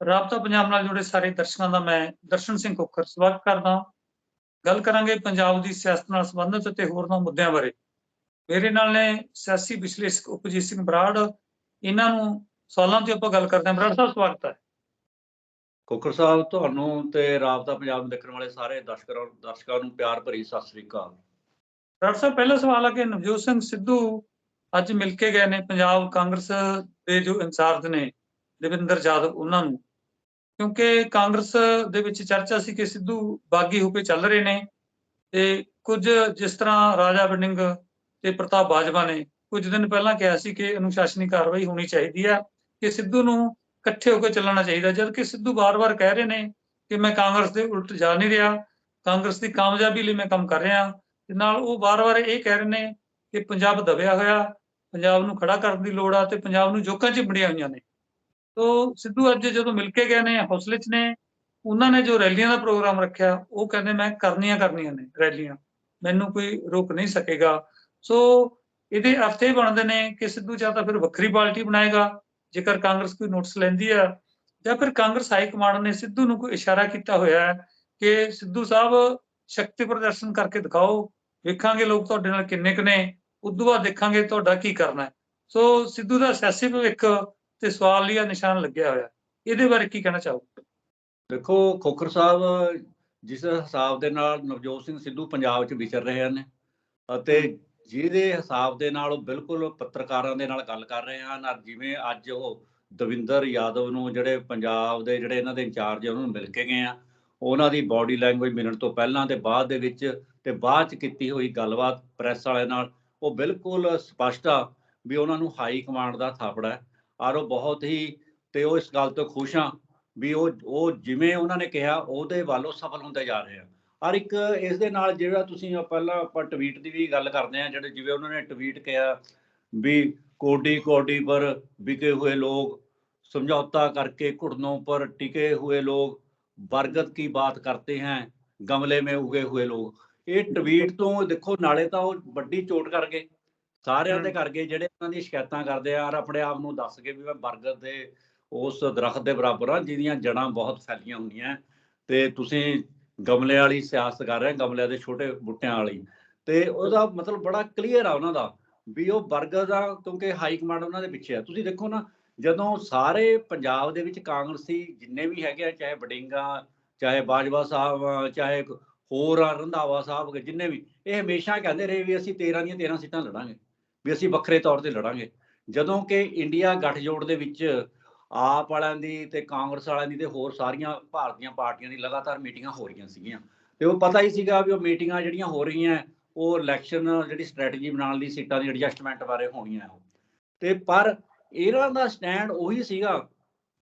ਰਾਬਤਾ ਪੰਜਾਬ ਨਾਲ ਜੁੜੇ ਸਾਰੇ ਦਰਸ਼ਕਾਂ ਦਾ ਮੈਂ ਦਰਸ਼ਨ ਸਿੰਘ ਕੋਕਰ ਸਵਾਗਤ ਕਰਦਾ ਗੱਲ ਕਰਾਂਗੇ ਪੰਜਾਬ ਦੀ ਸਿਆਸਤ ਨਾਲ ਸੰਬੰਧਿਤ ਅਤੇ ਹੋਰਨਾਂ ਮੁੱਦਿਆਂ ਬਾਰੇ। ਮੇਰੇ ਨਾਲ ਨੇ ਸਿਆਸੀ ਵਿਸ਼ਲੇਸ਼ਕ ਉਪਜੀਤ ਸਿੰਘ ਬਰਾੜ। ਇਹਨਾਂ ਨੂੰ ਸਵਾਲਾਂ ਤੇ ਆਪਾਂ ਗੱਲ ਕਰਦੇ ਹਾਂ। ਬਰਾੜ ਸਾਹਿਬ ਸਵਾਗਤ ਹੈ। ਕੋਕਰ ਸਾਹਿਬ ਤੁਹਾਨੂੰ ਤੇ ਰਾਬਤਾ ਪੰਜਾਬ ਨੂੰ ਦੇਖਣ ਵਾਲੇ ਸਾਰੇ ਦਰਸ਼ਕਾਂ ਦਰਸ਼ਕਾਂ ਨੂੰ ਪਿਆਰ ਭਰੀ ਸਤਿ ਸ੍ਰੀ ਅਕਾਲ। ਡਾਕਟਰ ਸਾਹਿਬ ਪਹਿਲਾ ਸਵਾਲ ਹੈ ਕਿ ਨਵਜੋਤ ਸਿੰਘ ਸਿੱਧੂ ਅੱਜ ਮਿਲ ਕੇ ਗਏ ਨੇ ਪੰਜਾਬ ਕਾਂਗਰਸ ਦੇ ਜੋ ਇੰਚਾਰਜ ਨੇ। ਦਵਿੰਦਰ ਜਾਦਵ ਉਹਨਾਂ ਨੂੰ। ਕਿਉਂਕਿ ਕਾਂਗਰਸ ਦੇ ਵਿੱਚ ਚਰਚਾ ਸੀ ਕਿ ਸਿੱਧੂ ਬਾਗੀ ਹੋ ਕੇ ਚੱਲ ਰਹੇ ਨੇ ਤੇ ਕੁਝ ਜਿਸ ਤਰ੍ਹਾਂ ਰਾਜਾ ਵੜਿੰਗ ਤੇ ਪ੍ਰਤਾਪ ਬਾਜਵਾ ਨੇ ਕੁਝ ਦਿਨ ਪਹਿਲਾਂ ਕਿਹਾ ਸੀ ਕਿ ਅਨੁਸ਼ਾਸਨੀ ਕਾਰਵਾਈ ਹੋਣੀ ਚਾਹੀਦੀ ਹੈ ਕਿ ਸਿੱਧੂ ਨੂੰ ਇਕੱਠੇ ਹੋ ਕੇ ਚੱਲਣਾ ਚਾਹੀਦਾ ਜਦ ਕਿ ਸਿੱਧੂ ਬਾਰ-ਬਾਰ ਕਹਿ ਰਹੇ ਨੇ ਕਿ ਮੈਂ ਕਾਂਗਰਸ ਦੇ ਉਲਟ ਜਾ ਨਹੀਂ ਰਿਹਾ, ਕਾਂਗਰਸ ਦੀ ਕਾਮਯਾਬੀ ਲਈ ਮੈਂ ਕੰਮ ਕਰ ਰਿਹਾ। ਤੇ ਨਾਲ ਉਹ ਵਾਰ-ਵਾਰ ਇਹ ਕਹਿ ਰਹੇ ਨੇ ਕਿ ਪੰਜਾਬ ਦਬਿਆ ਹੋਇਆ, ਪੰਜਾਬ ਨੂੰ ਖੜਾ ਕਰਨ ਦੀ ਲੋੜ ਆ ਤੇ ਪੰਜਾਬ ਨੂੰ ਜੋਕਾਂ 'ਚ ਬੜੀਆਂ ਹੋਈਆਂ ਨੇ। ਤੋ ਸਿੱਧੂ ਅੱਜ ਜਦੋਂ ਮਿਲ ਕੇ ਗਏ ਨੇ, ਹੌਸਲੇ 'ਚ ਨੇ, ਉਹਨਾਂ ਨੇ ਜੋ ਰੈਲੀਆਂ ਦਾ ਪ੍ਰੋਗਰਾਮ ਰੱਖਿਆ, ਉਹ ਕਹਿੰਦੇ ਮੈਂ ਕਰਨੀਆਂ ਕਰਨੀਆਂ ਨੇ ਰੈਲੀਆਂ, ਮੈਨੂੰ ਕੋਈ ਰੋਕ ਨਹੀਂ ਸਕੇਗਾ। ਸੋ ਇਹਦੇ ਅਰਥ ਇਹ ਬਣਦੇ ਨੇ ਕਿ ਸਿੱਧੂ ਜਾਂ ਤਾਂ ਫਿਰ ਵੱਖਰੀ ਪਾਰਟੀ ਬਣਾਏਗਾ, ਜੇਕਰ ਕਾਂਗਰਸ ਕੋਈ ਨੋਟਿਸ ਲੈਂਦੀ ਆ ਜਾਂ ਫਿਰ ਕਾਂਗਰਸ ਹਾਈ ਕਮਾਂਡ ਨੇ ਸਿੱਧੂ ਨੂੰ ਕੋਈ ਇਸ਼ਾਰਾ ਕੀਤਾ ਹੋਇਆ ਹੈ ਕਿ ਸਿੱਧੂ ਸਾਹਿਬ ਸ਼ਕਤੀ ਪ੍ਰਦਰਸ਼ਨ ਕਰਕੇ ਦਿਖਾਓ, ਵੇਖਾਂਗੇ ਲੋਕ ਤੁਹਾਡੇ ਨਾਲ ਕਿੰਨੇ ਕੁ ਨੇ ਉਦੋਂ ਬਾਅਦ ਦੇਖਾਂਗੇ ਤੁਹਾਡਾ ਕੀ ਕਰਨਾ ਸੋ ਸਿੱਧੂ ਦਾ ਸਿਆਸੀ ਭਵਿੱਖ ਤੇ ਸਵਾਲ ਲਈ ਨਿਸ਼ਾਨ ਲੱਗਿਆ ਹੋਇਆ। ਇਹਦੇ ਬਾਰੇ ਕੀ ਕਹਿਣਾ ਚਾਹੋਗੇ? ਦੇਖੋ ਖੋਖਰ ਸਾਹਿਬ ਜਿਸ ਹਿਸਾਬ ਦੇ ਨਾਲ ਨਵਜੋਤ ਸਿੰਘ ਸਿੱਧੂ ਪੰਜਾਬ 'ਚ ਵਿਚਰ ਰਹੇ ਹਨ ਅਤੇ ਜਿਹਦੇ ਹਿਸਾਬ ਦੇ ਨਾਲ ਉਹ ਬਿਲਕੁਲ ਪੱਤਰਕਾਰਾਂ ਦੇ ਨਾਲ ਗੱਲ ਕਰ ਰਹੇ ਹਨ ਔਰ ਜਿਵੇਂ ਅੱਜ ਉਹ ਦਵਿੰਦਰ ਯਾਦਵ ਨੂੰ ਜਿਹੜੇ ਪੰਜਾਬ ਦੇ ਜਿਹੜੇ ਇਹਨਾਂ ਦੇ ਇੰਚਾਰਜ ਉਹਨਾਂ ਨੂੰ ਮਿਲ ਕੇ ਗਏ ਆ ਉਹਨਾਂ ਦੀ ਬਾਡੀ ਲੈਂਗੁਏਜ ਮਿਲਣ ਤੋਂ ਪਹਿਲਾਂ ਤੇ ਬਾਅਦ ਦੇ ਵਿੱਚ ਤੇ ਬਾਅਦ 'ਚ ਕੀਤੀ ਹੋਈ ਗੱਲਬਾਤ ਪ੍ਰੈਸ ਵਾਲਿਆਂ ਨਾਲ ਉਹ ਬਿਲਕੁਲ ਸਪਸ਼ਟ ਆ ਵੀ ਉਹਨਾਂ ਨੂੰ ਹਾਈ ਕਮਾਂਡ ਦਾ ਥਾਪੜਾ ਹੈ। ਔਰ ਉਹ ਬਹੁਤ ਹੀ, ਤੇ ਉਹ ਇਸ ਗੱਲ ਤੋਂ ਖੁਸ਼ ਆ ਵੀ ਉਹ ਉਹ ਜਿਵੇਂ ਉਹਨਾਂ ਨੇ ਕਿਹਾ, ਉਹਦੇ ਵੱਲ ਉਹ ਸਫਲ ਹੁੰਦੇ ਜਾ ਰਹੇ ਆ। ਔਰ ਇੱਕ ਇਸ ਦੇ ਨਾਲ ਜਿਹੜਾ ਤੁਸੀਂ ਪਹਿਲਾਂ ਆਪਾਂ ਟਵੀਟ ਦੀ ਵੀ ਗੱਲ ਕਰਦੇ ਆ ਜਿਹੜੇ ਜਿਵੇਂ ਉਹਨਾਂ ਨੇ ਟਵੀਟ ਕਿਹਾ ਵੀ ਕੋਡੀ ਕੋਡੀ ਪਰ ਵਿਕੇ ਹੋਏ ਲੋਕ, ਸਮਝੌਤਾ ਕਰਕੇ ਘੁਟਨੋਂ ਪਰ ਟਿਕੇ ਹੋਏ ਲੋਕ, ਬਰਗਦ ਕੀ ਬਾਤ ਕਰਤੇ ਹਨ ਗਮਲੇ ਮੇ ਉਗੇ ਹੋਏ ਲੋਕ। ਇਹ ਟਵੀਟ ਤੋਂ ਦੇਖੋ, ਨਾਲੇ ਤਾਂ ਉਹ ਵੱਡੀ ਚੋਟ ਕਰ ਗਏ। ਸਾਰਿਆਂ ਦੇ ਹਮ। ਕਰ ਗਏ ਜਿਹੜੇ ਉਹਨਾਂ ਦੀ ਸ਼ਿਕਾਇਤਾਂ ਕਰਦੇ ਆ ਔਰ ਆਪਣੇ ਆਪ ਨੂੰ ਦੱਸ ਕੇ ਵੀ ਮੈਂ ਬਰਗਦ ਦੇ ਉਸ ਦਰਖਤ ਦੇ ਬਰਾਬਰ ਆ ਜਿਹਦੀਆਂ ਜੜਾਂ ਬਹੁਤ ਫੈਲੀਆਂ ਹੁੰਦੀਆਂ ਤੇ ਤੁਸੀਂ ਗਮਲੇ ਵਾਲੀ ਸਿਆਸਤ ਕਰ ਰਹੇ ਗਮਲਿਆਂ ਦੇ ਛੋਟੇ ਬੁੱਟਿਆਂ ਵਾਲੀ। ਤੇ ਉਹਦਾ ਮਤਲਬ ਬੜਾ ਕਲੀਅਰ ਆ ਉਹਨਾਂ ਦਾ ਵੀ ਉਹ ਬਰਗਦ ਆ ਕਿਉਂਕਿ ਹਾਈ ਕਮਾਂਡ ਉਹਨਾਂ ਦੇ ਪਿੱਛੇ ਆ। ਤੁਸੀਂ ਦੇਖੋ ਨਾ ਜਦੋਂ ਸਾਰੇ ਪੰਜਾਬ ਦੇ ਵਿੱਚ ਕਾਂਗਰਸੀ ਜਿੰਨੇ ਵੀ ਹੈਗੇ ਆ ਚਾਹੇ ਬਡਿੰਗਾ ਚਾਹੇ ਬਾਜਵਾ ਸਾਹਿਬ ਚਾਹੇ ਹੋਰ ਆ ਰੰਧਾਵਾ ਸਾਹਿਬ ਜਿੰਨੇ ਵੀ ਇਹ ਹਮੇਸ਼ਾ ਕਹਿੰਦੇ ਰਹੇ ਵੀ ਅਸੀਂ 13 ਦੀਆਂ 13 ਸੀਟਾਂ ਲੜਾਂਗੇ। ਵੀ ਅਸੀਂ ਵੱਖਰੇ ਤੌਰ ਤੇ ਲੜਾਂਗੇ। ਜਦੋਂ ਕਿ ਇੰਡੀਆ ਗੱਠਜੋੜ ਦੇ ਵਿੱਚ ਆਪ ਵਾਲਿਆਂ ਦੀ ਤੇ ਕਾਂਗਰਸ ਵਾਲਿਆਂ ਦੀ ਤੇ ਹੋਰ ਸਾਰੀਆਂ ਭਾਰਤੀਆਂ ਪਾਰਟੀਆਂ ਦੀ ਲਗਾਤਾਰ ਮੀਟਿੰਗਾਂ ਹੋ ਰਹੀਆਂ ਸੀਗੀਆਂ। ਤੇ ਉਹ ਪਤਾ ਹੀ ਸੀਗਾ ਵੀ ਉਹ ਮੀਟਿੰਗਾਂ ਜਿਹੜੀਆਂ ਹੋ ਰਹੀਆਂ, ਉਹ ਇਲੈਕਸ਼ਨ ਜਿਹੜੀ ਸਟ੍ਰੈਟਜੀ ਬਣਾਉਣ ਲਈ ਸੀਟਾਂ ਦੀ ਐਡਜਸਟਮੈਂਟ ਬਾਰੇ ਹੋਣੀਆਂ ਉਹ ਤੇ ਪਰ ਇਹਨਾਂ ਦਾ ਸਟੈਂਡ ਉਹੀ ਸੀਗਾ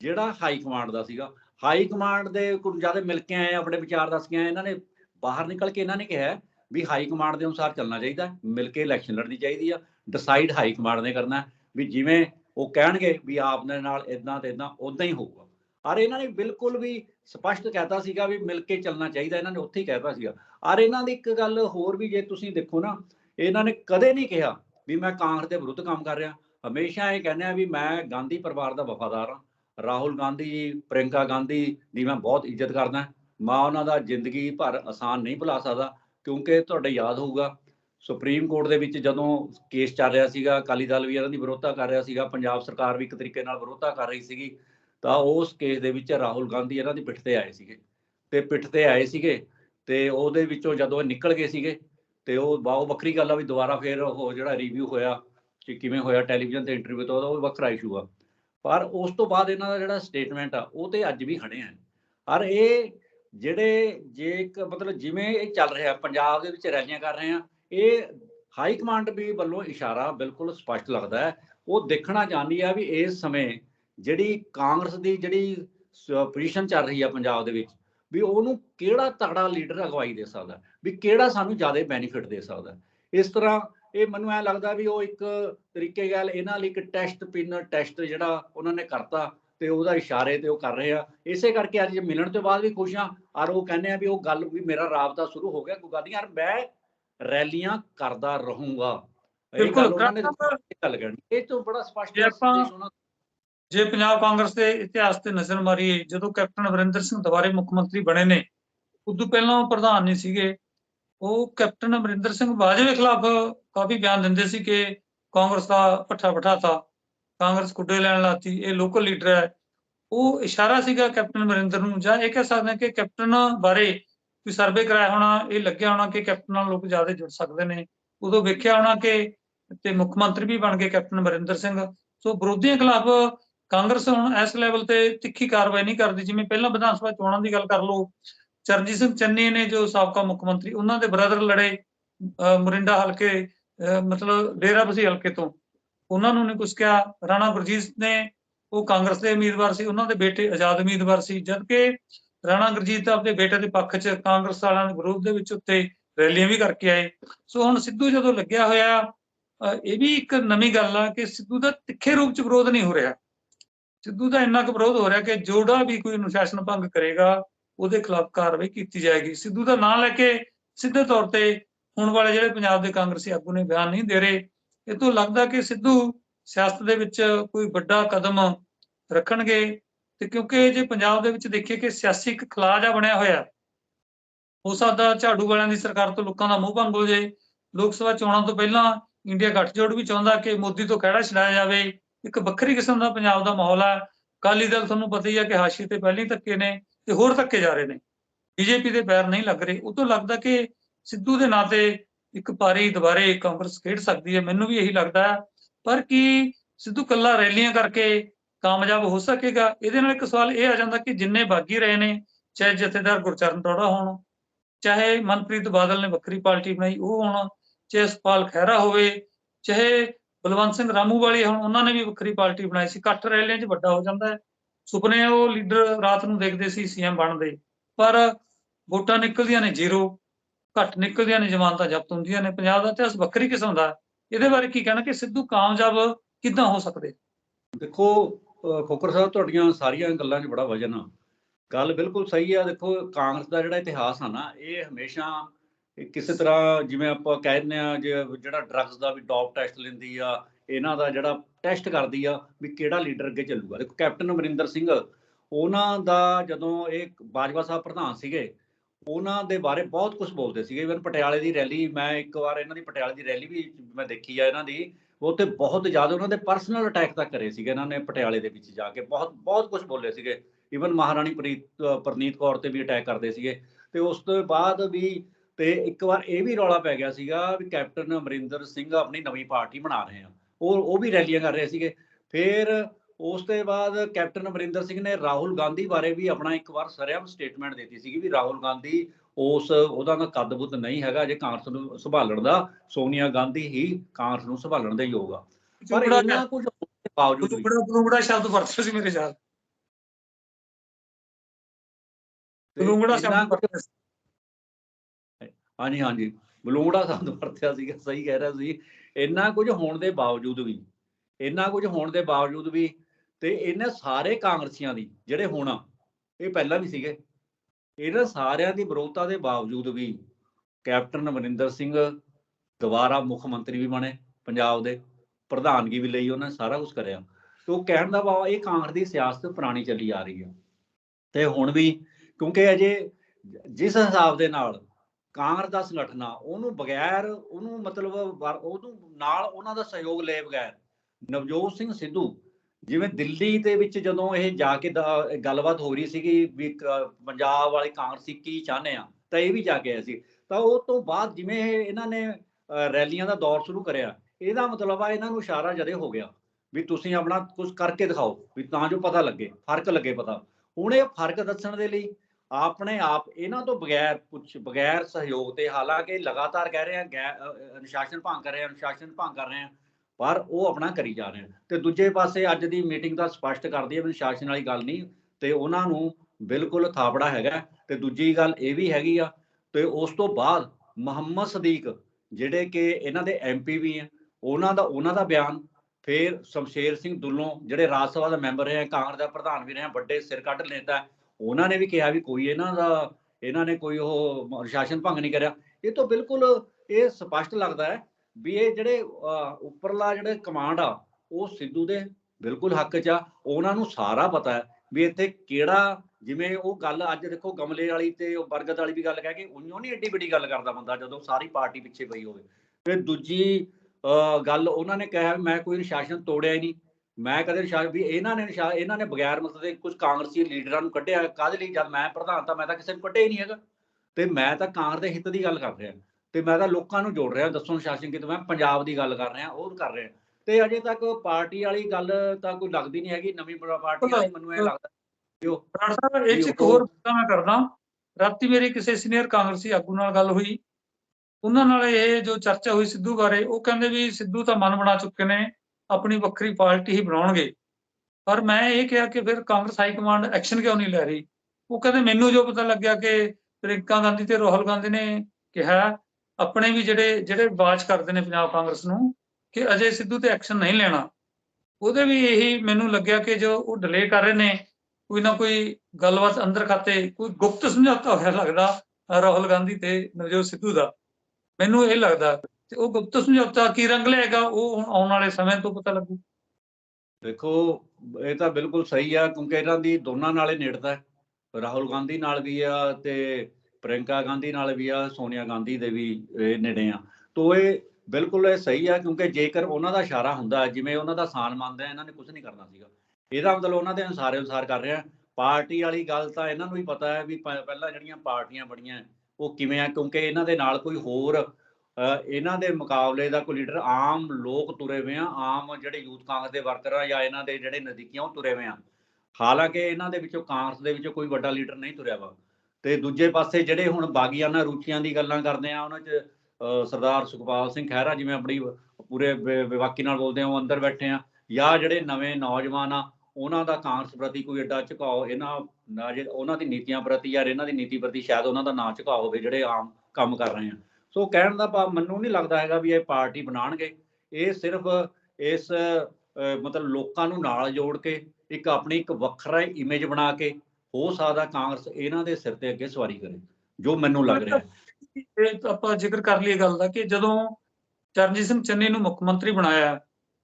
ਜਿਹੜਾ ਹਾਈ ਕਮਾਂਡ ਦਾ ਸੀਗਾ। ਹਾਈ ਕਮਾਂਡ ਦੇ ਕੋਲ ਜਦ ਮਿਲ ਕੇ ਆਏ ਆਪਣੇ ਵਿਚਾਰ ਦੱਸ ਕੇ ਆਏ ਇਹਨਾਂ ਨੇ ਬਾਹਰ ਨਿਕਲ ਕੇ ਇਹਨਾਂ ਨੇ ਕਿਹਾ ਵੀ ਹਾਈ ਕਮਾਂਡ ਦੇ ਅਨੁਸਾਰ ਚੱਲਣਾ ਚਾਹੀਦਾ, ਮਿਲ ਕੇ ਇਲੈਕਸ਼ਨ ਲੜਨੀ ਚਾਹੀਦੀ ਆ। ਡਿਸਾਈਡ ਹਾਈ ਕਮਾਂਡ ਨੇ ਕਰਨਾ ਵੀ ਜਿਵੇਂ ਉਹ ਕਹਿਣਗੇ ਵੀ ਆਪ ਦੇ ਨਾਲ ਇਦਾਂ ਤੇ ਇਦਾਂ ਉਦਾਂ ਹੀ ਹੋਊਗਾ। ਔਰ ਇਹਨਾਂ ਨੇ ਬਿਲਕੁਲ ਵੀ ਸਪਸ਼ਟ ਕਹਿਤਾ ਸੀਗਾ ਵੀ ਮਿਲ ਕੇ ਚੱਲਣਾ ਚਾਹੀਦਾ, ਇਹਨਾਂ ਨੇ ਉੱਥੇ ਹੀ ਕਹਿਤਾ ਸੀਗਾ। ਔਰ ਇਹਨਾਂ ਦੀ ਇੱਕ ਗੱਲ ਹੋਰ ਵੀ ਜੇ ਤੁਸੀਂ ਦੇਖੋ ਨਾ, ਇਹਨਾਂ ਨੇ ਕਦੇ ਨਹੀਂ ਕਿਹਾ ਵੀ ਮੈਂ ਕਾਂਗਰਸ ਦੇ ਵਿਰੁੱਧ ਕੰਮ ਕਰ ਰਿਹਾ। ਹਮੇਸ਼ਾ ਇਹ ਕਹਿੰਦੇ ਆ ਵੀ ਮੈਂ ਗਾਂਧੀ ਪਰਿਵਾਰ ਦਾ ਵਫਾਦਾਰ ਹਾਂ। ਰਾਹੁਲ ਗਾਂਧੀ ਜੀ ਪ੍ਰਿੰਕਾ ਗਾਂਧੀ ਦੀ ਮੈਂ ਬਹੁਤ ਇੱਜ਼ਤ ਕਰਦਾ। ਮੈਂ ਉਹਨਾਂ ਦਾ ਜ਼ਿੰਦਗੀ ਭਰ ਆਸਾਨ ਨਹੀਂ ਭੁਲਾ ਸਕਦਾ, ਕਿਉਂਕਿ ਤੁਹਾਡੇ ਯਾਦ ਹੋਊਗਾ ਸੁਪਰੀਮ ਕੋਰਟ ਦੇ ਵਿੱਚ ਜਦੋਂ ਕੇਸ ਚੱਲ ਰਿਹਾ ਸੀਗਾ, ਅਕਾਲੀ ਦਲ ਵੀ ਇਹਨਾਂ ਦੀ ਵਿਰੋਧਤਾ ਕਰ ਰਿਹਾ ਸੀਗਾ, ਪੰਜਾਬ ਸਰਕਾਰ ਵੀ ਇੱਕ ਤਰੀਕੇ ਨਾਲ ਵਿਰੋਧਤਾ ਕਰ ਰਹੀ ਸੀਗੀ, ਤਾਂ ਉਸ ਕੇਸ ਦੇ ਵਿੱਚ ਰਾਹੁਲ ਗਾਂਧੀ ਇਹਨਾਂ ਦੀ ਪਿੱਠ ਤੇ ਆਏ ਸੀਗੇ। ਤੇ ਪਿੱਠ ਤੇ ਆਏ ਸੀਗੇ ਤੇ ਉਹਦੇ ਵਿੱਚੋਂ ਜਦੋਂ ਇਹ ਨਿਕਲ ਗਏ ਸੀਗੇ ਤੇ ਉਹ ਬਹੁਤ ਵੱਖਰੀ ਗੱਲ ਆ ਵੀ ਦੁਬਾਰਾ ਫਿਰ ਉਹ ਜਿਹੜਾ ਰਿਵਿਊ ਹੋਇਆ ਕਿ ਕਿਵੇਂ ਹੋਇਆ ਟੈਲੀਵਿਜ਼ਨ ਤੇ ਇੰਟਰਵਿਊ ਤੋਂ ਉਹ ਵੱਖਰਾ ਇਸ਼ੂ ਆ। ਪਰ ਉਸ ਤੋਂ ਬਾਅਦ ਇਹਨਾਂ ਦਾ ਜਿਹੜਾ ਸਟੇਟਮੈਂਟ ਆ, ਉਹ ਤੇ ਅੱਜ ਵੀ ਖੜੇ ਆ। ਔਰ ਇਹ ਜਿਹੜੇ ਜੇ ਇੱਕ ਮਤਲਬ ਜਿਵੇਂ ਇਹ ਚੱਲ ਰਿਹਾ, ਪੰਜਾਬ ਦੇ ਵਿੱਚ ਰੈਲੀਆਂ ਕਰ ਰਹੇ ਆ ਇਹ ਹਾਈ ਕਮਾਂਡ ਵੀ ਵੱਲੋਂ ਇਸ਼ਾਰਾ ਬਿਲਕੁਲ ਸਪਸ਼ਟ ਲੱਗਦਾ ਹੈ। ਉਹ ਦੇਖਣਾ ਚਾਹੁੰਦੀ ਆ ਵੀ ਇਸ ਸਮੇਂ ਜਿਹੜੀ ਕਾਂਗਰਸ ਦੀ ਜਿਹੜੀ ਪੋਜੀਸ਼ਨ ਚੱਲ ਰਹੀ ਆ ਪੰਜਾਬ ਦੇ ਵਿੱਚ, ਵੀ ਉਹਨੂੰ ਕਿਹੜਾ ਤਗੜਾ ਲੀਡਰ ਅਗਵਾਈ ਦੇ ਸਕਦਾ ਵੀ ਕਿਹੜਾ ਸਾਨੂੰ ਜ਼ਿਆਦਾ ਬੈਨੀਫਿਟ ਦੇ ਸਕਦਾ ਇਸ ਤਰ੍ਹਾਂ ਇਹ ਮੈਨੂੰ ਐ ਲੱਗਦਾ ਵੀ ਉਹ ਇੱਕ ਤਰੀਕੇ ਗੱਲ ਇਹਨਾਂ ਲਈ ਇੱਕ ਟੈਸਟ ਪਿਨ ਟੈਸਟ ਜਿਹੜਾ ਉਹਨਾਂ ਨੇ ਕਰਤਾ ਤੇ ਉਹਦਾ ਇਸ਼ਾਰੇ ਤੇ ਉਹ ਕਰ ਰਹੇ ਆ। ਇਸੇ ਕਰਕੇ ਅੱਜ ਮਿਲਣ ਤੋਂ ਬਾਅਦ ਵੀ ਖੁਸ਼ ਆ, ਔਰ ਉਹ ਕਹਿੰਦੇ ਆ ਵੀ ਉਹ ਗੱਲ ਵੀ ਮੇਰਾ ਰਾਬਤਾ ਸ਼ੁਰੂ ਹੋ ਗਿਆ, ਕੋਈ ਗੱਲ ਨਹੀਂ ਯਾਰ ਮੈਂ ਰੈਲੀਆਂ ਕਰਦਾ ਰਹੂੰਗਾ। ਬਿਲਕੁਲ, ਗੱਲ ਕਰਦਾ ਇਹ ਗੱਲ ਕਰਨੀ ਇਹ ਤੋਂ ਬੜਾ ਸਪਸ਼ਟ ਉਹਨਾਂ ਜੇ ਪੰਜਾਬ ਕਾਂਗਰਸ ਦੇ ਇਤਿਹਾਸ ਤੇ ਨਜ਼ਰ ਮਾਰੀਏ ਜਦੋਂ ਕੈਪਟਨ ਅਮਰਿੰਦਰ ਸਿੰਘ ਦੁਬਾਰੇ ਮੁੱਖ ਮੰਤਰੀ ਬਣੇ ਨੇ ਉਦੋਂ ਪਹਿਲਾਂ ਪ੍ਰਧਾਨ ਨਹੀਂ ਸੀਗੇ। ਉਹ ਕੈਪਟਨ ਅਮਰਿੰਦਰ ਸਿੰਘ ਬਾਜਵੇ ਖਿਲਾਫ ਕਾਫੀ ਬਿਆਨ ਦਿੰਦੇ ਸੀ ਕਿ ਕਾਂਗਰਸ ਦਾ ਪੱਠਾ ਬਿਠਾਤਾ ਕਾਂਗਰਸ ਕੁੱਡੇ ਲੈਣ ਲਾਤੀ ਇਹ ਲੋਕਲ ਲੀਡਰ ਹੈ। ਉਹ ਇਸ਼ਾਰਾ ਸੀਗਾ ਕੈਪਟਨ ਅਮਰਿੰਦਰ ਨੂੰ ਜਾਂ ਇਹ ਕਹਿ ਸਕਦੇ ਹਾਂ ਕਿ ਕੈਪਟਨ ਬਾਰੇ ਕੋਈ ਸਰਵੇ ਕਰਾਇਆ ਹੋਣਾ, ਇਹ ਲੱਗਿਆ ਹੋਣਾ ਕਿ ਕੈਪਟਨ ਨਾਲ ਲੋਕ ਜ਼ਿਆਦਾ ਜੁੜ ਸਕਦੇ ਨੇ। ਉਦੋਂ ਵੇਖਿਆ ਹੋਣਾ ਕਿ ਤੇ ਮੁੱਖ ਮੰਤਰੀ ਵੀ ਬਣ ਗਏ ਕੈਪਟਨ ਅਮਰਿੰਦਰ ਸਿੰਘ। ਸੋ ਵਿਰੋਧੀਆਂ ਖਿਲਾਫ ਕਾਂਗਰਸ ਹੁਣ ਇਸ ਲੈਵਲ ਤੇ ਤਿੱਖੀ ਕਾਰਵਾਈ ਨਹੀਂ ਕਰਦੀ, ਜਿਵੇਂ ਪਹਿਲਾਂ ਵਿਧਾਨ ਸਭਾ ਚੋਣਾਂ ਦੀ ਗੱਲ ਕਰ ਲਓ। ਚਰਨਜੀਤ ਸਿੰਘ ਚੰਨੀ ਨੇ ਜੋ ਸਾਬਕਾ ਮੁੱਖ ਮੰਤਰੀ, ਉਹਨਾਂ ਦੇ ਬ੍ਰਦਰ ਲੜੇ, ਅਹ ਮੋਰਿੰਡਾ ਹਲਕੇ, ਅਹ ਮਤਲਬ ਡੇਰਾਬਸੀ ਹਲਕੇ ਤੋਂ। ਉਹਨਾਂ ਨੂੰ ਨਹੀਂ ਕੁਝ ਕਿਹਾ। ਰਾਣਾ ਗੁਰਜੀਤ ਨੇ, ਉਹ ਕਾਂਗਰਸ ਦੇ ਉਮੀਦਵਾਰ ਸੀ, ਉਹਨਾਂ ਦੇ ਬੇਟੇ ਆਜ਼ਾਦ ਉਮੀਦਵਾਰ ਸੀ, ਜਦਕਿ ਰਾਣਾ ਗੁਰਜੀਤ ਆਪਣੇ ਬੇਟੇ ਦੇ ਪੱਖ 'ਚ ਕਾਂਗਰਸ ਵਾਲਿਆਂ ਦੇ ਵਿਰੋਧ ਦੇ ਵਿੱਚ ਉੱਤੇ ਰੈਲੀਆਂ ਵੀ ਕਰਕੇ ਆਏ। ਸੋ ਹੁਣ ਸਿੱਧੂ ਜਦੋਂ ਲੱਗਿਆ ਹੋਇਆ ਇਹ ਵੀ ਇੱਕ ਨਵੀਂ ਗੱਲ ਆ ਕਿ ਸਿੱਧੂ ਦਾ ਤਿੱਖੇ ਰੂਪ 'ਚ ਵਿਰੋਧ ਨਹੀਂ ਹੋ ਰਿਹਾ। ਸਿੱਧੂ ਦਾ ਇੰਨਾ ਕੁ ਵਿਰੋਧ ਹੋ ਰਿਹਾ ਕਿ ਜੋੜਾ ਵੀ ਕੋਈ ਅਨੁਸ਼ਾਸਨ ਭੰਗ ਕਰੇਗਾ, ਉਹਦੇ ਖਿਲਾਫ ਕਾਰਵਾਈ ਕੀਤੀ ਜਾਏਗੀ। ਸਿੱਧੂ ਦਾ ਨਾਂ ਲੈ ਕੇ ਸਿੱਧੇ ਤੌਰ ਤੇ ਹੁਣ ਵਾਲੇ ਜਿਹੜੇ ਪੰਜਾਬ ਦੇ ਕਾਂਗਰਸੀ ਆਗੂ ਨੇ ਬਿਆਨ ਨਹੀਂ ਦੇ ਰਹੇ, ਇਹ ਤੋਂ ਲੱਗਦਾ ਕਿ ਸਿੱਧੂ ਸਿਆਸਤ ਦੇ ਵਿੱਚ ਕੋਈ ਵੱਡਾ ਕਦਮ ਰੱਖਣਗੇ। ਤੇ ਕਿਉਂਕਿ ਜੇ ਪੰਜਾਬ ਦੇ ਵਿੱਚ ਦੇਖੀਏ ਕਿ ਸਿਆਸੀ ਇੱਕ ਖਲਾਜਾ ਬਣਿਆ ਹੋਇਆ ਹੋ ਸਕਦਾ ਝਾੜੂ ਵਾਲਿਆਂ ਦੀ ਸਰਕਾਰ ਤੋਂ ਲੋਕਾਂ ਦਾ ਮੂੰਹ ਭੰਗ ਹੋ ਜਾਏ। ਲੋਕ ਸਭਾ ਚੋਣਾਂ ਤੋਂ ਪਹਿਲਾਂ ਇੰਡੀਆ ਗੱਠਜੋੜ ਵੀ ਚਾਹੁੰਦਾ ਕਿ ਮੋਦੀ ਤੋਂ ਖਹਿੜਾ ਛਡਾਇਆ ਜਾਵੇ। ਇੱਕ ਵੱਖਰੀ ਕਿਸਮ ਦਾ ਪੰਜਾਬ ਦਾ ਮਾਹੌਲ ਹੈ। ਅਕਾਲੀ ਦਲ ਤੁਹਾਨੂੰ ਪਤਾ ਹੀ ਹੈ ਕਿ ਹਾਸ਼ੀ ਤੇ ਪਹਿਲਾਂ ਹੀ ਧੱਕੇ ਨੇ ਤੇ ਹੋਰ ਧੱਕੇ ਜਾ ਰਹੇ ਨੇ। ਬੀਜੇਪੀ ਦੇ ਪੈਰ ਨਹੀਂ ਲੱਗ ਰਹੇ। ਉਹ ਤੋਂ ਲੱਗਦਾ ਕਿ ਸਿੱਧੂ ਦੇ ਨਾਂ ਤੇ ਇੱਕ ਪਾਰੀ ਦੁਬਾਰੇ ਕਾਂਗਰਸ ਖੇਡ ਸਕਦੀ ਹੈ। ਮੈਨੂੰ ਵੀ ਇਹੀ ਲੱਗਦਾ ਹੈ। ਪਰ ਕੀ ਸਿੱਧੂ ਕੱਲਾ ਰੈਲੀਆਂ ਕਰਕੇ ਕਾਮਯਾਬ ਹੋ ਸਕੇਗਾ। ਇਹਦੇ ਨਾਲ ਇੱਕ ਸਵਾਲ ਇਹ ਆ ਜਾਂਦਾ ਕਿ ਜਿੰਨੇ ਬਾਗੀ ਰਹੇ ਨੇ, ਚਾਹੇ ਜਥੇਦਾਰ ਗੁਰਚਰਨ ਟੋੜਾ ਹੋਣ, ਚਾਹੇ ਮਨਪ੍ਰੀਤ ਬਾਦਲ ਨੇ ਵੱਖਰੀ ਪਾਰਟੀ ਬਣਾਈ ਉਹ ਹੋਣ, ਚਾਹੇ ਸੁਪਾਲ ਖਹਿਰਾ ਹੋਵੇ, ਚਾਹੇ ਬਲਵੰਤ ਸਿੰਘ ਰਾਮੂ ਵਾਲੀ ਹੁਣ, ਉਹਨਾਂ ਨੇ ਵੀ ਵੱਖਰੀ ਪਾਰਟੀ ਬਣਾਈ ਸੀ। ਇਕੱਠ ਰੈਲੀਆਂ 'ਚ ਵੱਡਾ ਹੋ ਜਾਂਦਾ ਹੈ। ਸੁਪਨੇ ਉਹ ਲੀਡਰ ਰਾਤ ਨੂੰ ਦੇਖਦੇ ਸੀ, ਸੀਐਮ ਬਣਦੇ। ਪਰ ਵੋਟਾਂ ਨਿਕਲਦੀਆਂ ਨੇ ਜ਼ੀਰੋ, ਘੱਟ ਨਿਕਲਦੀਆਂ ਨੇ, ਜ਼ਮਾਨਤਾਂ ਜ਼ਬਤ ਹੁੰਦੀਆਂ ਨੇ। ਪੰਜਾਬ ਦਾ ਇਤਿਹਾਸ ਵੱਖਰੀ ਕਿਸਮ ਦਾ ਇਹਦੇ ਬਾਰੇ ਕੀ ਕਹਿਣਾ ਕਿ ਸਿੱਧੂ ਕਾਮਯਾਬ ਕਿੱਦਾਂ ਹੋ ਸਕਦੇ? ਦੇਖੋ ਖੋਕਰ ਸਾਹਿਬ, ਤੁਹਾਡੀਆਂ ਸਾਰੀਆਂ ਗੱਲਾਂ 'ਚ ਬੜਾ ਵਜਨ ਆ। ਗੱਲ ਬਿਲਕੁਲ ਸਹੀ ਆ। ਦੇਖੋ, ਕਾਂਗਰਸ ਦਾ ਜਿਹੜਾ ਇਤਿਹਾਸ ਆ ਨਾ, ਇਹ ਹਮੇਸ਼ਾ ਕਿਸੇ ਤਰ੍ਹਾਂ ਜਿਵੇਂ ਆਪਾਂ ਕਹਿ ਦਿੰਦੇ ਆ ਜਿਹੜਾ ਡਰੱਗਸ ਦਾ ਵੀ ਡੋਪ ਟੈਸਟ ਲੈਂਦੀ ਆ, ਇਹਨਾਂ ਦਾ ਜਿਹੜਾ ਟੈਸਟ ਕਰਦੀ ਆ ਵੀ ਕਿਹੜਾ ਲੀਡਰ ਅੱਗੇ ਚੱਲੂਗਾ। ਦੇਖੋ, ਕੈਪਟਨ ਅਮਰਿੰਦਰ ਸਿੰਘ, ਉਹਨਾਂ ਦਾ ਜਦੋਂ ਇਹ ਬਾਜਵਾ ਸਾਹਿਬ ਪ੍ਰਧਾਨ ਸੀਗੇ, ਉਹਨਾਂ ਦੇ ਬਾਰੇ ਬਹੁਤ ਕੁਝ ਬੋਲਦੇ ਸੀਗੇ। ਇਵਨ ਪਟਿਆਲੇ ਦੀ ਰੈਲੀ, ਮੈਂ ਇੱਕ ਵਾਰ ਇਹਨਾਂ ਦੀ ਪਟਿਆਲੇ ਦੀ ਰੈਲੀ ਵੀ ਮੈਂ ਦੇਖੀ ਆ ਇਹਨਾਂ ਦੀ। ਉਹ ਤੇ ਬਹੁਤ ਜ਼ਿਆਦਾ ਉਹਨਾਂ ਦੇ ਪਰਸਨਲ ਅਟੈਕ ਤੱਕ ਕਰੇ ਸੀਗੇ ਇਹਨਾਂ ਨੇ ਪਟਿਆਲੇ ਦੇ ਵਿੱਚ ਜਾ ਕੇ। ਬਹੁਤ ਬਹੁਤ ਕੁਝ ਬੋਲੇ ਸੀਗੇ। ਇਵਨ ਮਹਾਰਾਣੀ ਪ੍ਰੀਤ ਅ, ਪ੍ਰਨੀਤ ਕੌਰ ਤੇ ਵੀ ਅਟੈਕ ਕਰਦੇ ਸੀਗੇ। ਤੇ ਉਸ ਤੋਂ ਬਾਅਦ ਵੀ ਤੇ ਇੱਕ ਵਾਰ ਇਹ ਵੀ ਰੌਲਾ ਪੈ ਗਿਆ ਸੀਗਾ ਵੀ ਕੈਪਟਨ ਅਮਰਿੰਦਰ ਸਿੰਘ ਆਪਣੀ ਨਵੀਂ ਪਾਰਟੀ ਬਣਾ ਰਹੇ ਆ। ਉਹ ਉਹ ਵੀ ਰੈਲੀਆਂ ਕਰ ਰਹੇ ਸੀਗੇ। ਫਿਰ ਉਸ ਤੋਂ ਬਾਅਦ ਕੈਪਟਨ ਅਮਰਿੰਦਰ ਸਿੰਘ ਨੇ ਰਾਹੁਲ ਗਾਂਧੀ ਬਾਰੇ ਵੀ ਆਪਣਾ ਇੱਕ ਵਾਰ ਸਰੇਆਮ ਸਟੇਟਮੈਂਟ ਦਿੱਤੀ ਸੀਗੀ ਵੀ ਰਾਹੁਲ ਗਾਂਧੀ ਉਸ ਉਹਦਾ ਦਾ ਕੱਦ ਬੁੱਧ ਨਹੀਂ ਹੈਗਾ ਜੇ ਕਾਂਗਰਸ ਨੂੰ ਸੰਭਾਲਣ ਦਾ ਸੋਨੀਆ ਗਾਂਧੀ ਹੀ ਕਾਂਗਰਸ ਨੂੰ ਸੰਭਾਲਣ ਦੇ ਯੋਗ ਆ। ਪਰ ਇਹਨਾਂ ਕੁਝ ਬਾਵਜੂਦ ਵੀ ਬੜਾ ਬੜਾ ਸ਼ਬਦ ਵਰਤਿਆ ਸੀ ਮੇਰੇ ਖਿਆਲ। ਬਲੂੰਗੜਾ ਸ਼ਬਦ ਵਰਤਿਆ ਸੀ। ਹਾਂਜੀ ਹਾਂਜੀ। ਬਲੂੰਗੜਾ ਸ਼ਬਦ ਵਰਤਿਆ ਸੀਗਾ ਸਹੀ ਕਹਿ ਰਿਹਾ ਸੀ ਇੰਨਾ ਕੁਝ ਹੋਣ ਦੇ ਬਾਵਜੂਦ ਵੀ ਇੰਨਾ ਕੁਝ ਹੋਣ ਦੇ ਬਾਵਜੂਦ ਵੀ ਤੇ ਇਹਨਾਂ ਸਾਰੇ ਕਾਂਗਰਸੀਆਂ ਦੀ, ਜਿਹੜੇ ਹੋਣਾ ਇਹ ਪਹਿਲਾਂ ਵੀ ਸੀਗੇ। ਇਹਨਾਂ ਸਾਰਿਆਂ ਦੀ ਵਿਰੋਧਤਾ ਦੇ ਬਾਵਜੂਦ ਵੀ ਕੈਪਟਨ ਅਮਰਿੰਦਰ ਸਿੰਘ ਦੁਬਾਰਾ ਮੁੱਖ ਮੰਤਰੀ ਵੀ ਬਣੇ ਪੰਜਾਬ ਦੇ, ਪ੍ਰਧਾਨਗੀ ਵੀ ਲਈ ਉਹਨਾਂ ਨੇ ਸਾਰਾ ਕੁਝ ਕਰਿਆ। ਤੇ ਉਹ ਕਹਿਣ ਦਾ ਭਾਵ ਇਹ ਕਾਂਗਰਸ ਦੀ ਸਿਆਸਤ ਪੁਰਾਣੀ ਚੱਲੀ ਆ ਰਹੀ ਹੈ ਤੇ ਹੁਣ ਵੀ ਕਿਉਂਕਿ ਅਜੇ ਜਿਸ ਹਿਸਾਬ ਦੇ ਨਾਲ ਕਾਂਗਰਸ ਦਾ ਸੰਗਠਨ ਆ, ਉਹਨੂੰ ਬਗੈਰ ਉਹਨੂੰ ਮਤਲਬ ਉਹਨੂੰ ਨਾਲ ਉਹਨਾਂ ਦਾ ਸਹਿਯੋਗ ਲਏ ਬਗੈਰ ਨਵਜੋਤ ਸਿੰਘ ਸਿੱਧੂ ਜਿਵੇਂ ਦਿੱਲੀ ਦੇ ਵਿੱਚ ਜਦੋਂ ਇਹ ਜਾ ਕੇ ਗੱਲਬਾਤ ਹੋ ਰਹੀ ਸੀਗੀ ਵੀ ਪੰਜਾਬ ਵਾਲੀ ਕਾਂਗਰਸੀ ਕੀ ਚਾਹੁੰਦੇ ਆ, ਤਾਂ ਇਹ ਵੀ ਜਾ ਕੇ ਆਏ ਸੀ। ਤਾਂ ਉਹ ਤੋਂ ਬਾਅਦ ਜਿਵੇਂ ਇਹਨਾਂ ਨੇ ਰੈਲੀਆਂ ਦਾ ਦੌਰ ਸ਼ੁਰੂ ਕਰਿਆ, ਇਹਦਾ ਮਤਲਬ ਆ ਇਹਨਾਂ ਨੂੰ ਇਸ਼ਾਰਾ ਜਦੇ ਹੋ ਗਿਆ ਵੀ ਤੁਸੀਂ ਆਪਣਾ ਕੁਝ ਕਰਕੇ ਦਿਖਾਓ, ਵੀ ਤਾਂ ਜੋ ਪਤਾ ਲੱਗੇ, ਫ਼ਰਕ ਲੱਗੇ ਪਤਾ। ਹੁਣ ਇਹ ਫ਼ਰਕ ਦੱਸਣ ਦੇ ਲਈ ਆਪਣੇ ਆਪ ਇਹਨਾਂ ਤੋਂ ਬਗੈਰ ਕੁਝ ਬਗੈਰ ਸਹਿਯੋਗ ਤੇ ਹਾਲਾਂਕਿ ਲਗਾਤਾਰ ਕਹਿ ਰਹੇ ਆ, ਗੈ- ਅਨੁਸ਼ਾਸਨ ਭੰਗ ਕਰ ਰਹੇ ਆ, ਅਨੁਸ਼ਾਸਨ ਭੰਗ ਕਰ ਰਹੇ ਆ ਪਰ ਉਹ ਆਪਣਾ ਕਰੀ ਜਾ ਰਹੇ ਆ ਤੇ ਦੂਜੇ ਪਾਸੇ ਅੱਜ ਦੀ ਮੀਟਿੰਗ ਦਾ ਸਪਸ਼ਟ ਕਰਦੀ ਹੈ ਵੀ ਅਨੁਸ਼ਾਸਨ ਵਾਲੀ ਗੱਲ ਨਹੀਂ, ਤੇ ਉਹਨਾਂ ਨੂੰ ਬਿਲਕੁਲ ਥਾਪੜਾ ਹੈਗਾ ਤੇ ਦੂਜੀ ਗੱਲ ਇਹ ਵੀ ਹੈਗੀ ਆ, ਤੇ ਉਸ ਤੋਂ ਬਾਅਦ ਮੁਹੰਮਦ ਸਦੀਕ ਜਿਹੜੇ ਕਿ ਇਹਨਾਂ ਦੇ ਐਮਪੀ ਵੀ ਆ ਉਹਨਾਂ ਦਾ ਉਹਨਾਂ ਦਾ ਬਿਆਨ ਫਿਰ ਸ਼ਮਸ਼ੇਰ ਸਿੰਘ ਦੁੱਲੋਂ ਜਿਹੜੇ ਰਾਜ ਸਭਾ ਦਾ ਮੈਂਬਰ ਰਹੇ ਆ, ਕਾਂਗਰਸ ਦਾ ਪ੍ਰਧਾਨ ਵੀ ਰਹੇ ਵੱਡੇ ਸਿਰ ਕੱਢ ਨੇਤਾ ਉਹਨਾਂ ਨੇ ਵੀ ਕਿਹਾ ਵੀ ਕੋਈ ਇਹਨਾਂ ਦਾ, ਇਹਨਾਂ ਨੇ ਕੋਈ ਉਹ ਅਨੁਸ਼ਾਸਨ ਭੰਗ ਨਹੀਂ ਕਰਿਆ। ਇਹ ਤਾਂ ਬਿਲਕੁਲ ਇਹ ਸਪਸ਼ਟ ਲੱਗਦਾ ਹੈ ਵੀ ਇਹ ਜਿਹੜੇ ਉੱਪਰਲਾ ਜਿਹੜੇ ਕਮਾਂਡ ਆ ਉਹ ਸਿੱਧੂ ਦੇ ਬਿਲਕੁਲ ਹੱਕ 'ਚ ਆ। ਉਹਨਾਂ ਨੂੰ ਸਾਰਾ ਪਤਾ ਹੈ ਵੀ ਇੱਥੇ ਕਿਹੜਾ ਜਿਵੇਂ ਉਹ ਗੱਲ ਅੱਜ ਦੇਖੋ ਗਮਲੇ ਵਾਲੀ ਤੇ ਉਹ ਬਰਗਦ ਵਾਲੀ ਵੀ ਗੱਲ ਕਹਿ ਕੇ ਉਹਨੂੰ ਨਹੀਂ ਏਡੀ ਵੱਡੀ ਗੱਲ ਕਰਦਾ ਬੰਦਾ ਜਦੋਂ ਸਾਰੀ ਪਾਰਟੀ ਪਿੱਛੇ ਪਈ ਹੋਵੇ। ਤੇ ਦੂਜੀ ਅਹ, ਗੱਲ ਉਹਨਾਂ ਨੇ ਕਿਹਾ ਮੈਂ ਕੋਈ ਅਨੁਸ਼ਾਸਨ ਤੋੜਿਆ ਹੀ ਨਹੀਂ। ਮੈਂ ਕਦੇ ਅਨੁਸ਼ਾਸਨ ਵੀ ਇਹਨਾਂ ਨੇ ਇਹਨਾਂ ਨੇ ਬਗੈਰ ਮਤਲਬ ਦੇ ਕੁਝ ਕਾਂਗਰਸੀ ਲੀਡਰਾਂ ਨੂੰ ਕੱਢਿਆ ਕਾਹਦੇ ਲਈ? ਜਦ ਮੈਂ ਪ੍ਰਧਾਨ ਤਾਂ ਮੈਂ ਤਾਂ ਕਿਸੇ ਨੂੰ ਕੱਢਿਆ ਹੀ ਨਹੀਂ ਹੈਗਾ। ਤੇ ਮੈਂ ਤਾਂ ਕਾਂਗਰਸ ਦੇ ਹਿੱਤ ਦੀ ਗੱਲ ਕਰ ਰਿਹਾ। ਤੇ ਮੈਂ ਤਾਂ ਲੋਕਾਂ ਨੂੰ ਜੋੜ ਰਿਹਾ ਦੱਸੋ ਅਨੁਸ਼ਾਸਨ ਕਿਤੇ ਮੈਂ ਪੰਜਾਬ ਦੀ ਗੱਲ ਕਰ ਰਿਹਾ ਉਹ ਕਰ ਰਿਹਾ ਤੇ ਅਜੇ ਤੱਕ ਪਾਰਟੀ ਵਾਲੀ ਗੱਲ ਤਾਂ ਕੋਈ ਲੱਗਦੀ ਨਹੀਂ ਹੈਗੀ ਨਵੀਂ ਪਾਰਟੀ ਵਾਲੀ ਮੈਨੂੰ ਇਹ ਲੱਗਦਾ ਉਹ ਬਰਾੜ ਸਾਹਿਬ ਇੱਕ ਹੋਰ ਮੁੱਦਾ ਮੈਂ ਕਰਦਾ। ਰਾਤੀ ਮੇਰੀ ਕਿਸੇ ਸੀਨੀਅਰ ਕਾਂਗਰਸੀ ਆਗੂ ਨਾਲ ਗੱਲ ਹੋਈ। ਉਹਨਾਂ ਨਾਲ ਇਹ ਜੋ ਚਰਚਾ ਹੋਈ ਸਿੱਧੂ ਬਾਰੇ ਉਹ ਕਹਿੰਦੇ ਵੀ ਸਿੱਧੂ ਤਾਂ ਮਨ ਬਣਾ ਚੁੱਕੇ ਨੇ ਆਪਣੀ ਵੱਖਰੀ ਪਾਰਟੀ ਹੀ ਬਣਾਉਣਗੇ। ਪਰ ਮੈਂ ਇਹ ਕਿਹਾ ਕਿ ਫਿਰ ਕਾਂਗਰਸ ਹਾਈ ਕਮਾਂਡ ਐਕਸ਼ਨ ਕਿਉਂ ਨਹੀਂ ਲੈ ਰਹੀ? ਉਹ ਕਹਿੰਦੇ ਮੈਨੂੰ ਜੋ ਪਤਾ ਲੱਗਿਆ ਕਿ ਪ੍ਰਿੰਕਾ ਗਾਂਧੀ ਤੇ ਰਾਹੁਲ ਗਾਂਧੀ ਨੇ ਕਿਹਾ ਆਪਣੇ ਵੀ ਜਿਹੜੇ ਜਿਹੜੇ ਬਾਜ ਕਰਦੇ ਨੇ ਪੰਜਾਬ ਕਾਂਗਰਸ ਨੂੰ, ਕਿ ਅਜੇ ਸਿੱਧੂ ਤੇ ਐਕਸ਼ਨ ਨਹੀਂ ਲੈਣਾ। ਉਹਦੇ ਵੀ ਇਹੀ ਮੈਨੂੰ ਲੱਗਿਆ ਕਿ ਜੋ ਉਹ ਡਿਲੇ ਕਰ ਰਹੇ ਨੇ, ਕੋਈ ਨਾ ਕੋਈ ਗੱਲਬਾਤ ਅੰਦਰ ਖਾਤੇ, ਕੋਈ ਗੁਪਤ ਸਮਝੌਤਾ ਹੋਇਆ ਲੱਗਦਾ, ਰਾਹੁਲ ਗਾਂਧੀ ਤੇ ਨਵਜੋਤ ਸਿੱਧੂ ਦਾ। ਮੈਨੂੰ ਇਹ ਲੱਗਦਾ, ਤੇ ਉਹ ਗੁਪਤ ਸਮਝੌਤਾ ਕੀ ਰੰਗ ਲਏਗਾ, ਉਹ ਹੁਣ ਆਉਣ ਵਾਲੇ ਸਮੇਂ ਤੋਂ ਪਤਾ ਲੱਗੂ। ਦੇਖੋ, ਇਹ ਤਾਂ ਬਿਲਕੁਲ ਸਹੀ ਆ, ਕਿਉਂਕਿ ਇਹਨਾਂ ਦੀ ਦੋਨਾਂ ਨਾਲੇ ਨੇੜਤਾ ਹੈ। ਰਾਹੁਲ ਗਾਂਧੀ ਨਾਲ ਵੀ ਆ, ਤੇ ਪ੍ਰਿੰਕਾ ਗਾਂਧੀ ਨਾਲ ਵੀ ਆ, ਸੋਨੀਆ ਗਾਂਧੀ ਦੇ ਵੀ ਨੇੜੇ ਆ। ਤੋ ਇਹ ਬਿਲਕੁਲ ਇਹ ਸਹੀ ਆ, ਕਿਉਂਕਿ ਜੇਕਰ ਉਹਨਾਂ ਦਾ ਇਸ਼ਾਰਾ ਹੁੰਦਾ, ਜਿਵੇਂ ਉਹਨਾਂ ਦਾ ਸਾਨ ਮੰਨਦੇ ਆ ਇਹਨਾਂ ਨੇ ਕੁਝ ਨਹੀਂ ਕਰਨਾ ਸੀਗਾ। ਇਹਦਾ ਮਤਲਬ ਉਹਨਾਂ ਦੇ ਅਨੁਸਾਰੇ ਅਨੁਸਾਰ ਕਰ ਰਿਹਾ। ਪਾਰਟੀ ਵਾਲੀ ਗੱਲ ਤਾਂ ਇਹਨਾਂ ਨੂੰ ਹੀ ਪਤਾ ਹੈ ਵੀ ਪਹਿਲਾਂ ਜਿਹੜੀਆਂ ਪਾਰਟੀਆਂ ਬੜੀਆਂ, ਉਹ ਕਿਵੇਂ ਆ, ਕਿਉਂਕਿ ਇਹਨਾਂ ਦੇ ਨਾਲ ਕੋਈ ਹੋਰ ਇਹਨਾਂ ਦੇ ਮੁਕਾਬਲੇ ਦਾ ਕੋਈ ਲੀਡਰ ਆਮ ਲੋਕ ਤੁਰੇ ਹੋਏ ਆ, ਆਮ ਜਿਹੜੇ ਯੂਥ ਕਾਂਗਰਸ ਦੇ ਵਰਕਰ ਆ ਜਾਂ ਇਹਨਾਂ ਦੇ ਜਿਹੜੇ ਨਜ਼ਦੀਕੀਆਂ ਉਹ ਤੁਰੇ ਹੋਏ ਆ। ਹਾਲਾਂਕਿ ਇਹਨਾਂ ਦੇ ਵਿੱਚੋਂ ਕਾਂਗਰਸ ਦੇ ਵਿੱਚੋਂ ਕੋਈ ਵੱਡਾ ਲੀਡਰ ਨਹੀਂ ਤੁਰਿਆ ਵਾ। ਤੇ ਦੂਜੇ ਪਾਸੇ ਜਿਹੜੇ ਹੁਣ ਬਾਗੀਆਨਾ ਰੁਚੀਆਂ ਦੀ ਗੱਲਾਂ ਕਰਦੇ ਆ, ਉਹਨਾਂ 'ਚ ਸਰਦਾਰ ਸੁਖਪਾਲ ਸਿੰਘ ਖਹਿਰਾ ਜਿਵੇਂ ਆਪਣੀ ਪੂਰੇ ਬੇ- ਬੇਬਾਕੀ ਨਾਲ ਬੋਲਦੇ ਆ, ਉਹ ਅੰਦਰ ਬੈਠੇ ਆ। ਜਾਂ ਜਿਹੜੇ ਨਵੇਂ ਨੌਜਵਾਨ ਆ, ਉਹਨਾਂ ਦਾ ਕਾਂਗਰਸ ਪ੍ਰਤੀ ਕੋਈ ਐਡਾ ਝੁਕਾਓ, ਇਹਨਾਂ ਨਾ ਉਹਨਾਂ ਦੀ ਨੀਤੀਆਂ ਪ੍ਰਤੀ ਯਾਰ ਇਹਨਾਂ ਦੀ ਨੀਤੀ ਪ੍ਰਤੀ ਸ਼ਾਇਦ ਉਹਨਾਂ ਦਾ ਨਾ ਝੁਕਾਓ ਹੋਵੇ, ਜਿਹੜੇ ਆਮ ਕੰਮ ਕਰ ਰਹੇ ਆ। ਸੋ ਕਹਿਣ ਦਾ ਭਾਵ ਮੈਨੂੰ ਨਹੀਂ ਲੱਗਦਾ ਹੈਗਾ ਵੀ ਇਹ ਪਾਰਟੀ ਬਣਾਣਗੇ ਇਹ ਸਿਰਫ ਇਸ ਮਤਲਬ ਲੋਕਾਂ ਨੂੰ ਨਾਲ ਜੋੜ ਕੇ, ਇੱਕ ਆਪਣੀ ਇੱਕ ਵੱਖਰਾ ਇਮੇਜ ਬਣਾ ਕੇ ਹੋ ਸਕਦਾ ਕਾਂਗਰਸ ਇਹਨਾਂ ਦੇ ਸਿਰ ਤੇ ਅੱਗੇ ਸਵਾਰੀ ਕਰੇ ਜੋ ਮੈਨੂੰ ਲੱਗ ਰਿਹਾ ਇਹ ਆਪਾਂ ਜ਼ਿਕਰ ਕਰ ਲਈਏ ਗੱਲ ਦਾ ਕਿ ਜਦੋਂ ਚਰਨਜੀਤ ਸਿੰਘ ਚੰਨੀ ਨੂੰ ਮੁੱਖ ਮੰਤਰੀ ਬਣਾਇਆ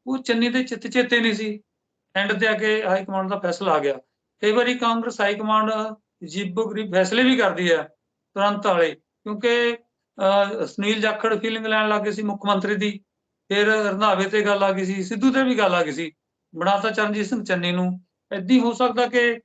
ਉਹ ਚੰਨੀ ਦੇ ਚਿੱਤ ਚੇਤੇ ਨਹੀਂ ਸੀ। ਐਂਡ ਤੇ ਆ ਕੇ ਹਾਈ ਕਮਾਂਡ ਦਾ ਫੈਸਲਾ ਆ ਗਿਆ। ਕਈ ਵਾਰੀ ਕਾਂਗਰਸ ਹਾਈ ਕਮਾਂਡ ਅਜੀਬੋ ਗਰੀਬ ਫੈਸਲੇ ਵੀ ਕਰਦੀ ਹੈ ਤੁਰੰਤ ਵਾਲੇ ਕਿਉਂਕਿ ਅਹ, ਸੁਨੀਲ ਜਾਖੜ ਫੀਲਿੰਗ ਲੈਣ ਲੱਗੇ ਸੀ ਮੁੱਖ ਮੰਤਰੀ ਦੀ। ਫਿਰ ਰੰਧਾਵੇ ਤੇ ਗੱਲ ਆ ਗਈ ਸੀ ਸਿੱਧੂ ਤੇ ਵੀ ਗੱਲ ਆ ਗਈ ਸੀ। ਬਣਾਤਾ ਚਰਨਜੀਤ ਸਿੰਘ ਚੰਨੀ ਨੂੰ। ਏਦਾਂ ਹੋ ਸਕਦਾ ਕਿ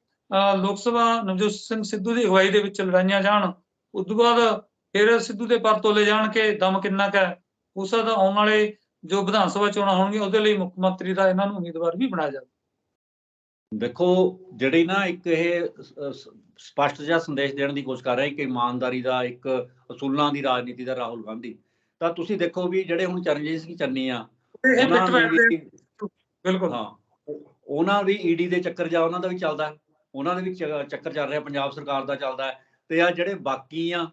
ਲੋਕ ਸਭਾ ਨਵਜੋਤ ਸਿੰਘ ਸਿੱਧੂ ਦੀ ਅਗਵਾਈ ਦੇ ਵਿੱਚ ਲੜਾਈਆਂ ਜਾਣ ਉਸ ਤੋਂ ਬਾਅਦ ਫਿਰ ਸਿੱਧੂ ਦੇ ਪਰ ਤੋਲੇ ਜਾਣ ਕੇ ਦਮ ਕਿੰਨਾ ਕੁ ਹੈ। ਸਕਦਾ ਆਉਣ ਵਾਲੇ ਜੋ ਵਿਧਾਨ ਸਭਾ ਚੋਣਾਂ ਹੋਣਗੀਆਂ ਉਹਦੇ ਲਈ ਮੁੱਖ ਮੰਤਰੀ ਦਾ ਇਹਨਾਂ ਨੂੰ ਉਮੀਦਵਾਰ ਵੀ ਬਣਾਇਆ ਜਾਵੇ। ਦੇਖੋ ਜਿਹੜੀ ਨਾ ਇੱਕ ਇਹ ਸਪਸ਼ਟ ਜਿਹਾ ਸੰਦੇਸ਼ ਦੇਣ ਦੀ ਕੋਸ਼ਿਸ਼ ਕਰ ਰਿਹਾ ਕਿ ਇਮਾਨਦਾਰੀ ਦਾ ਇੱਕ ਅਸੂਲਾਂ ਦੀ ਰਾਜਨੀਤੀ ਦਾ ਰਾਹੁਲ ਗਾਂਧੀ ਤਾਂ ਤੁਸੀਂ ਦੇਖੋ ਵੀ ਜਿਹੜੇ ਹੁਣ ਚਰਨਜੀਤ ਸਿੰਘ ਚੰਨੀ ਆ ਬਿਲਕੁਲ। ਹਾਂ ਉਹ- ਉਹਨਾਂ ਵੀ ਈਡੀ ਦੇ ਚੱਕਰ ਜਾ ਉਹਨਾਂ ਦਾ ਵੀ ਚੱਲਦਾ। ਉਹਨਾਂ ਦੇ ਵੀ ਚੱਕਰ ਚੱਲ ਰਿਹਾ, ਪੰਜਾਬ ਸਰਕਾਰ ਦਾ ਚੱਲਦਾ ਹੈ। ਤੇ ਆ ਜਿਹੜੇ ਬਾਕੀ ਆ,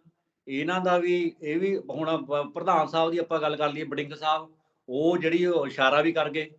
ਇਹਨਾਂ ਦਾ ਵੀ, ਇਹ ਵੀ ਹੁਣ ਪ੍ਰਧਾਨ ਸਾਹਿਬ ਦੀ ਆਪਾਂ ਗੱਲ ਕਰ ਲਈਏ ਬਡਿੰਗ ਸਾਹਿਬ, ਉਹ ਜਿਹੜੀ ਇਸ਼ਾਰਾ ਵੀ ਕਰ ਗਏ,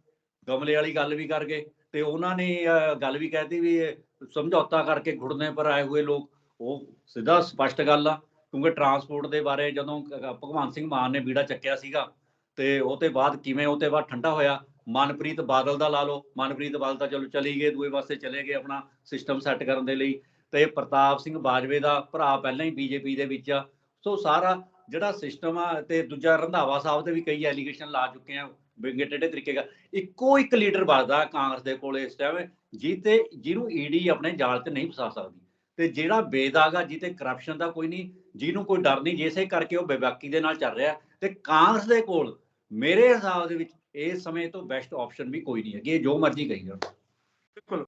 ਗਮਲੇ ਵਾਲੀ ਗੱਲ ਵੀ ਕਰ ਗਏ, ਤੇ ਉਹਨਾਂ ਨੇ ਗੱਲ ਵੀ ਕਹਿਤੀ ਵੀ ਸਮਝੌਤਾ ਕਰਕੇ ਘੁੜਨੇ ਪਰ ਆਏ ਹੋਏ ਲੋਕ, ਉਹ ਸਿੱਧਾ ਸਪਸ਼ਟ ਗੱਲ ਆ, ਕਿਉਂਕਿ ਟਰਾਂਸਪੋਰਟ ਦੇ ਬਾਰੇ ਜਦੋਂ ਕ- ਭਗਵੰਤ ਸਿੰਘ ਮਾਨ ਨੇ ਬੀੜਾ ਚੱਕਿਆ ਸੀਗਾ, ਤੇ ਉਹ ਤੇ ਬਾਅਦ ਕਿਵੇਂ ਉਹ ਤੇ ਬਾਅਦ ਠੰਡਾ ਹੋਇਆ ਮਨਪ੍ਰੀਤ ਬਾਦਲ ਦਾ ਲਾ ਲਓ। ਮਨਪ੍ਰੀਤ ਬਾਦਲ ਤਾਂ ਚਲੋ ਚਲੀ ਗਏ, ਦੂਏ ਪਾਸੇ ਚਲੇ ਗਏ ਆਪਣਾ ਸਿਸਟਮ ਸੈੱਟ ਕਰਨ ਦੇ ਲਈ। ਤੇ ਪ੍ਰਤਾਪ ਸਿੰਘ ਬਾਜਵੇ ਦਾ ਭਰਾ ਪਹਿਲਾਂ ਹੀ ਬੀਜੇਪੀ ਦੇ ਵਿੱਚ ਆ। ਸੋ ਸਾਰਾ ਜਿਹੜਾ ਸਿਸਟਮ ਆ ਤੇ ਦੂਜਾ ਰੰਧਾਵਾ ਸਾਹਿਬ ਤੇ ਵੀ ਕਈ ਐਲੀਗੇਸ਼ਨ ਲਾ ਚੁੱਕੇ ਆ, ਵਿੰਗੇ ਟੇਢੇ ਤਰੀਕੇ ਦਾ। ਇੱਕੋ ਇੱਕ ਲੀਡਰ ਬਚਦਾ ਕਾਂਗਰਸ ਦੇ ਕੋਲ ਇਸ ਟਾਈਮ ਜਿੱਤੇ ਜਿਹਨੂੰ ਈਡੀ ਆਪਣੇ ਜਾਲ 'ਚ ਨਹੀਂ ਫਸਾ ਸਕਦੀ। ਤੇ ਜਿਹੜਾ ਬੇਦਾਗਾ ਜਿੱਤੇ ਕਰਪਸ਼ਨ ਦਾ ਕੋਈ ਨਹੀਂ, ਜਿਹਨੂੰ ਕੋਈ ਡਰ ਨਹੀਂ, ਜਿਸੇ ਕਰਕੇ ਉਹ ਬੇਬਾਕੀ ਦੇ ਨਾਲ ਚੱਲ ਰਿਹਾ। ਤੇ ਕਾਂਗਰਸ ਦੇ ਕੋਲ ਮੇਰੇ ਹਿਸਾਬ ਦੇ ਵਿੱਚ ਇਸ ਸਮੇਂ ਤੋਂ ਬੈਸਟ ਆਪਸ਼ਨ ਵੀ ਕੋਈ ਨਹੀਂ ਹੈਗੀ, ਇਹ ਜੋ ਮਰਜ਼ੀ ਕਹੀ ਜਾਣ ਬਿਲਕੁਲ।